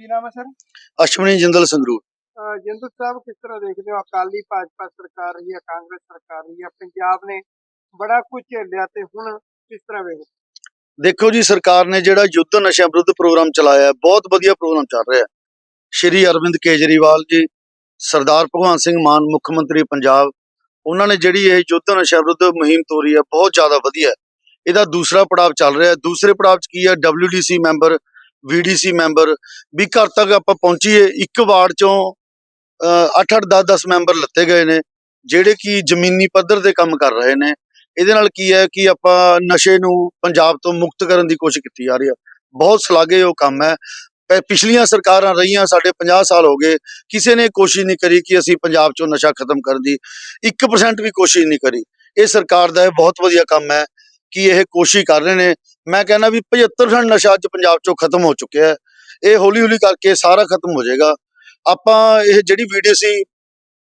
ਕੀ ਨਾਮ ਹੈ ਸਰ? ਅਸ਼ਵਨੀ ਜਿੰਦਲ ਸੰਗਰੂਰ। ਅਹ ਜਿੰਦੂ ਸਾਹਿਬ ਕਿਸ ਤਰ੍ਹਾਂ ਦੇਖਦੇ ਹੋ? ਅਕਾਲੀ ਭਾਜਪਾ ਸਰਕਾਰ ਰਹੀ ਹੈ ਕਾਂਗਰਸ ਸਰਕਾਰ ਰਹੀ ਹੈ ਪੰਜਾਬ ਨੇ ਬੜਾ ਕੁਝ ਝੇਲਿਆ ਤੇ ਹੁਣ ਕਿਸ ਤਰ੍ਹਾਂ ਵੇਖਦੇ ਦੇਖੋ ਜੀ ਸਰਕਾਰ ਨੇ ਜਿਹੜਾ ਯੁੱਧ ਨਸ਼ਿਆਂ ਵਿਰੁੱਧ ਪ੍ਰੋਗਰਾਮ ਚਲਾਇਆ ਹੈ, ਬਹੁਤ ਵਧੀਆ ਪ੍ਰੋਗਰਾਮ ਚੱਲ ਰਿਹਾ ਹੈ। ਸ਼੍ਰੀ ਅਰਵਿੰਦ ਕੇਜਰੀਵਾਲ ਜੀ ਸਰਦਾਰ ਭਗਵੰਤ ਸਿੰਘ ਮਾਨ ਮੁੱਖ ਮੰਤਰੀ ਪੰਜਾਬ ਉਹਨਾਂ ਨੇ ਜਿਹੜੀ ਇਹ ਯੁੱਧ ਨਸ਼ਿਆਂ ਵਿਰੁੱਧ ਮੁਹਿੰਮ ਤੋਰੀ ਹੈ ਬਹੁਤ ਜ਼ਿਆਦਾ ਵਧੀਆ ਹੈ। ਇਹਦਾ ਦੂਸਰਾ ਪੜਾਅ ਚੱਲ ਰਿਹਾ ਹੈ। ਦੂਸਰੇ ਪੜਾਅ 'ਚ ਕੀ ਹੈ? WDC ਮੈਂਬਰ VDC ਮੈਂਬਰ ਵੀ ਘਰ ਤੱਕ ਆਪਾਂ ਪਹੁੰਚੀਏ, ਇੱਕ ਵਾਰਡ 'ਚੋਂ 8-8 10-10 ਮੈਂਬਰ ਲੱਤੇ ਗਏ ਨੇ, ਜਿਹੜੇ ਕਿ ਜ਼ਮੀਨੀ ਪੱਧਰ ਤੇ ਕੰਮ ਕਰ ਰਹੇ ਨੇ। ਇਹਦੇ ਨਾਲ ਕੀ ਹੈ ਕਿ ਆਪਾਂ ਨਸ਼ੇ ਨੂੰ ਪੰਜਾਬ ਤੋਂ ਮੁਕਤ ਕਰਨ ਦੀ ਕੋਸ਼ਿਸ਼ ਕੀਤੀ ਜਾ ਰਹੀ ਹੈ ਬਹੁਤ ਸ਼ਲਾਘੇਯੋਗ ਕੰਮ ਹੈ। ਪਿਛਲੀਆਂ ਸਰਕਾਰਾਂ ਰਹੀਆਂ, ਸਾਡੇ 50 ਸਾਲ ਹੋ ਗਏ, ਕਿਸੇ ਨੇ ਕੋਸ਼ਿਸ਼ ਨਹੀਂ ਕਰੀ ਕਿ ਅਸੀਂ ਪੰਜਾਬ ਚੋਂ ਨਸ਼ਾ ਖਤਮ ਕਰਨ ਦੀ। 1% ਵੀ ਕੋਸ਼ਿਸ਼ ਨਹੀਂ ਕਰੀ। ਇਹ ਸਰਕਾਰ ਦਾ ਇਹ ਬਹੁਤ ਵਧੀਆ ਕੰਮ ਹੈ। ਕਿ ਇਹ ਕੋਸ਼ਿਸ਼ ਕਰ ਰਹੇ ਨੇ। ਮੈਂ ਕਹਿੰਦਾ ਵੀ 75% ਨਸ਼ਾ ਅੱਜ ਪੰਜਾਬ ਚੋਂ ਖਤਮ ਹੋ ਚੁੱਕਿਆ ਹੈ। ਇਹ ਹੌਲੀ ਹੌਲੀ ਕਰਕੇ ਸਾਰਾ ਖਤਮ ਹੋ ਜਾਏਗਾ। ਆਪਾਂ ਇਹ ਜਿਹੜੀ ਵੀਡੀਓਸੀ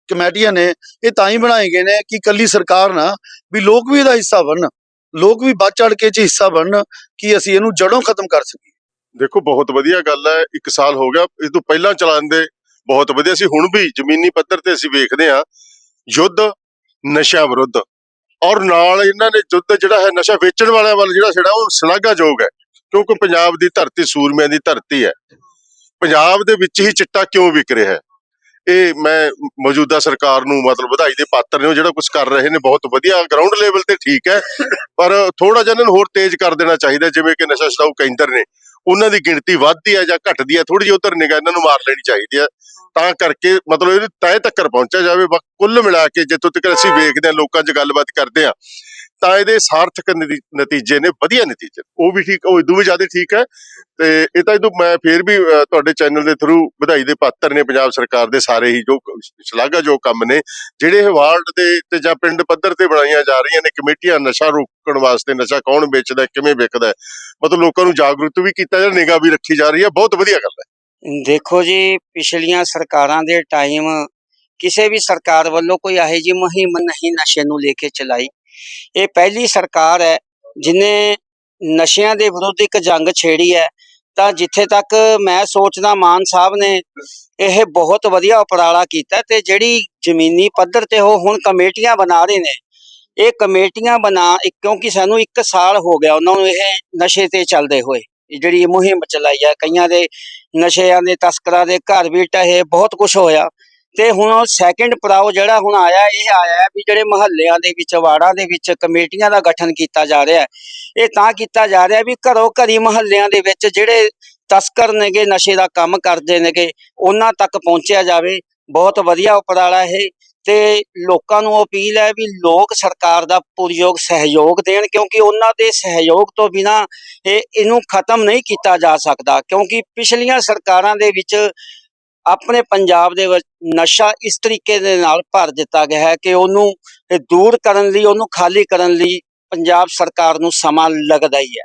ਕਮੇਟੀਆਂ ਨੇ, ਇਹ ਤਾਂ ਹੀ ਬਣਾਏ ਗਏ ਨੇ ਕਿ ਕੱਲੀ ਸਰਕਾਰ ਨਾ, ਵੀ ਲੋਕ ਵੀ ਇਹਦਾ ਹਿੱਸਾ ਬਣਨ। ਲੋਕ ਵੀ ਵੱਧ ਚੜ ਕੇ 'ਚ ਹਿੱਸਾ ਬਣਨ ਕਿ ਅਸੀਂ ਇਹਨੂੰ ਜੜੋਂ ਖਤਮ ਕਰ ਸਕੀਏ। ਦੇਖੋ, ਬਹੁਤ ਵਧੀਆ ਗੱਲ ਹੈ। ਇੱਕ ਸਾਲ ਹੋ ਗਿਆ, ਇਸ ਤੋਂ ਪਹਿਲਾਂ ਚਲਾਉਂਦੇ ਬਹੁਤ ਵਧੀਆ ਸੀ। ਹੁਣ ਵੀ ਜ਼ਮੀਨੀ ਪੱਧਰ ਤੇ ਅਸੀਂ ਵੇਖਦੇ ਹਾਂ। ਯੁੱਧ, ਨਸ਼ਾ ਵਿਰੁੱਧ। ਔਰ ਨਾਲ ਇਹਨਾਂ ਨੇ ਯੁੱਧ ਜਿਹੜਾ ਹੈ, ਨਸ਼ਾ ਵੇਚਣ ਵਾਲਿਆਂ ਵੱਲ ਜਿਹੜਾ ਛੜਾ, ਉਹ ਸ਼ਲਾਘਾਯੋਗ ਹੈ। ਕਿਉਂਕਿ ਪੰਜਾਬ ਦੀ ਧਰਤੀ ਸੂਰਮਿਆਂ ਦੀ ਧਰਤੀ ਹੈ। ਪੰਜਾਬ ਦੇ ਵਿੱਚ ਹੀ ਚਿੱਟਾ ਕਿਉਂ ਵਿਕ ਰਿਹਾ ਹੈ? ਇਹ ਮੈਂ ਮੌਜੂਦਾ ਸਰਕਾਰ ਨੂੰ ਮਤਲਬ ਵਧਾਈ ਦੇ ਪਾਤਰ ਨੇ, ਉਹ ਜਿਹੜਾ ਕੁਝ ਕਰ ਰਹੇ ਨੇ, ਬਹੁਤ ਵਧੀਆ ਗਰਾਊਂਡ ਲੈਵਲ ਤੇ ਠੀਕ ਹੈ। ਪਰ ਥੋੜਾ ਜਿਹਾ ਇਹਨਾਂ ਨੂੰ ਹੋਰ ਤੇਜ਼ ਕਰ ਦੇਣਾ ਚਾਹੀਦਾ, ਜਿਵੇਂ ਕਿ ਨਸ਼ਾ ਛਡਾਊ ਕੇਂਦਰ ਨੇ। ਉਹਨਾਂ ਦੀ ਗਿਣਤੀ ਵੱਧਦੀ ਹੈ ਜਾਂ ਘਟਦੀ ਹੈ ਥੋੜੀ ਜਿਹੀ ਉਧਰ ਨਿਗਾਹ ਇਹਨਾਂ ਨੂੰ ਮਾਰ ਲੈਣੀ ਚਾਹੀਦੀ ਹੈ ਤਾਂ ਕਰਕੇ ਮਤਲਬ ਇਹਦੇ ਤੈ ਤੱਕ ਪਹੁੰਚਿਆ ਜਾਵੇ ਕੁੱਲ ਮਿਲਾ ਕੇ ਜਿੱਥੋਂ ਤੱਕ ਅਸੀਂ ਵੇਖਦੇ ਹਾਂ ਲੋਕਾਂ 'ਚ ਗੱਲਬਾਤ ਕਰਦੇ ਹਾਂ ਤਾਂ ਇਹਦੇ ਸਾਰਥਕ ਨਤੀਜੇ ਨੇ ਵਧੀਆ ਨਤੀਜੇ ਉਹ ਵੀ ਠੀਕ ਉਹ ਇਦੋਂ ਵੀ ਜ਼ਿਆਦਾ ਠੀਕ ਹੈ। ਤੇ ਇਹ ਤਾਂ ਇਹਦੋਂ ਮੈਂ ਫੇਰ ਵੀ ਤੁਹਾਡੇ ਚੈਨਲ ਦੇ ਥਰੂ ਵਧਾਈ ਦੇ ਪਾਤਰ ਨੇ ਪੰਜਾਬ ਸਰਕਾਰ ਦੇ ਸਾਰੇ ਹੀ ਜੋ ਸ਼ਲਾਘਾਯੋਗ ਕੰਮ ਨੇ ਜਿਹੜੇ ਵਾਰਡ ਦੇ ਤੇ ਜਾਂ ਪਿੰਡ ਪੱਧਰ ਤੇ ਬਣਾਈਆਂ ਜਾ ਰਹੀਆਂ ਨੇ ਕਮੇਟੀਆਂ ਨਸ਼ਾ ਰੋਕਣ ਵਾਸਤੇ ਨਸ਼ਾ ਕੌਣ ਵੇਚਦਾ ਹੈ, ਕਿਵੇਂ ਵਿਕਦਾ ਮਤਲਬ ਲੋਕਾਂ ਨੂੰ ਜਾਗਰੂਕ ਵੀ ਕੀਤਾ ਜਾ ਨਿਗਾਹ ਵੀ ਰੱਖੀ ਜਾ ਰਹੀ ਹੈ। ਬਹੁਤ ਵਧੀਆ ਗੱਲ ਹੈ। ਦੇਖੋ ਜੀ ਪਿਛਲੀਆਂ ਸਰਕਾਰਾਂ ਦੇ ਟਾਈਮ ਕਿਸੇ ਵੀ ਸਰਕਾਰ ਵੱਲੋਂ ਕੋਈ ਇਹੋ ਜਿਹੀ ਮੁਹਿੰਮ ਨਹੀਂ ਨਸ਼ੇ ਨੂੰ ਲੈ ਕੇ ਚਲਾਈ। ਇਹ ਪਹਿਲੀ ਸਰਕਾਰ ਹੈ, ਜਿਨੇ ਨਸ਼ਿਆਂ ਦੇ ਵਿਰੁੱਧ ਇੱਕ ਜੰਗ ਛੇੜੀ ਹੈ, ਤਾਂ ਜਿੱਥੇ ਤੱਕ ਮੈਂ ਸੋਚਦਾ ਮਾਨ ਸਾਹਿਬ ਨੇ ਇਹ ਬਹੁਤ ਵਧੀਆ ਉਪਰਾਲਾ ਕੀਤਾ ਤੇ ਜਿਹੜੀ ਜ਼ਮੀਨੀ ਪੱਧਰ ਤੇ ਉਹ ਹੁਣ ਕਮੇਟੀਆਂ ਬਣਾ ਰਹੇ ਨੇ, ਇਹ ਕਮੇਟੀਆਂ ਬਣਾ ਕਿਉਂਕਿ ਸਾਨੂੰ 1 ਸਾਲ ਹੋ ਗਿਆ ਉਹਨਾਂ ਨੂੰ ਇਹ ਨਸ਼ੇ ਤੇ ਚੱਲਦੇ ਹੋਏ ਜਿਹੜੀ ਮੁਹਿੰਮ ਚਲਾਈ ਹੈ ਕਈਆਂ ਦੇ ਨਸ਼ਿਆਂ ਦੇ ਤਸਕਰਾਂ ਦੇ ਘਰ ਵੀ ਢਹੇ ਬਹੁਤ ਕੁਝ ਹੋਇਆ ਤੇ ਹੁਣ ਸੈਕੰਡ ਪੜਾਅ ਜਿਹੜਾ ਹੁਣ ਆਇਆ, ਇਹ ਆਇਆ ਵੀ ਜਿਹੜੇ ਮਹੱਲਿਆਂ ਦੇ ਵਿੱਚ, ਵਾਰਡਾਂ ਦੇ ਵਿੱਚ ਕਮੇਟੀਆਂ ਦਾ ਗਠਨ ਕੀਤਾ ਜਾ ਰਿਹਾ ਹੈ। ਇਹ ਤਾਂ ਕੀਤਾ ਜਾ ਰਿਹਾ ਵੀ ਘਰੋ ਘਰੀ ਮਹੱਲਿਆਂ ਦੇ ਵਿੱਚ ਜਿਹੜੇ ਤਸਕਰ ਨੇਗੇ, ਨਸ਼ੇ ਦਾ ਕੰਮ ਕਰਦੇ ਨੇਗੇ, ਉਹਨਾਂ ਤੱਕ ਪਹੁੰਚਿਆ ਜਾਵੇ। ਬਹੁਤ ਵਧੀਆ ਉਪਰਾਲਾ ਇਹ। ਤੇ ਲੋਕਾਂ ਨੂੰ ਅਪੀਲ ਹੈ ਵੀ ਲੋਕ ਸਰਕਾਰ ਦਾ ਪੁਰਯੋਗ ਸਹਿਯੋਗ ਦੇਣ, ਕਿਉਂਕਿ ਉਹਨਾਂ ਦੇ ਸਹਿਯੋਗ ਤੋਂ ਬਿਨਾ ਇਹ, ਇਹਨੂੰ ਖਤਮ ਨਹੀਂ ਕੀਤਾ ਜਾ ਸਕਦਾ। ਕਿਉਂਕਿ ਪਿਛਲੀਆਂ ਸਰਕਾਰਾਂ ਦੇ ਵਿੱਚ ਆਪਣੇ ਪੰਜਾਬ ਦੇ ਵਿੱਚ ਨਸ਼ਾ ਇਸ ਤਰੀਕੇ ਦੇ ਨਾਲ ਭਰ ਦਿੱਤਾ ਗਿਆ ਹੈ ਕਿ ਉਹਨੂੰ ਦੂਰ ਕਰਨ ਲਈ, ਉਹਨੂੰ ਖਾਲੀ ਕਰਨ ਲਈ ਪੰਜਾਬ ਸਰਕਾਰ ਨੂੰ ਸਮਾਂ ਲੱਗਦਾ ਹੀ ਹੈ।